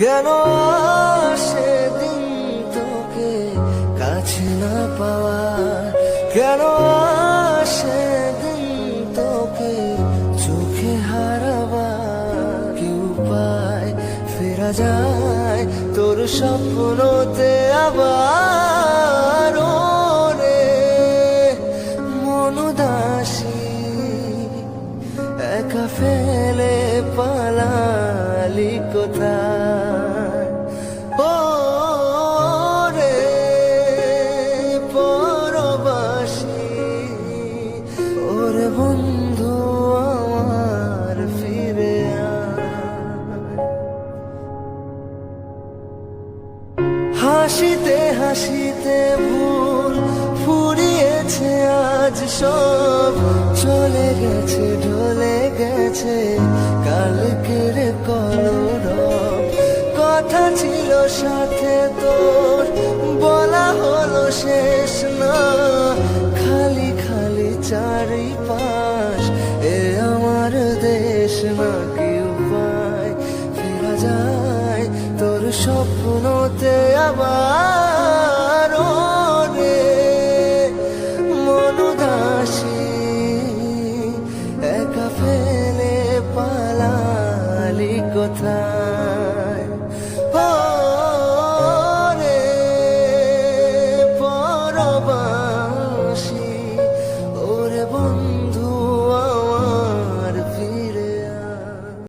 কেন সেদিন তোকে কাছে না পাওয়া? কেন সেদিন তোকে চোখে হারাবা? কি উপায় ফেরা যায় তোর স্বপ্নতে আবার? রে মনুদাসী, একা ফেলে পালালি কোথায়? ওরে বন্ধু আমার ফিরে হাসিতে হাসিতে ভুল ফুরিয়েছে, আজ সব চলে গেছে, ঢলে গেছে। কালকের কলর কথা ছিল সাথে তোর, বলা হলো শেষ না কি উপায় ফেরা যায় তোর স্বপ্নতে আবার রে মনুদাসী একা ফেলে পালালি কোথায়?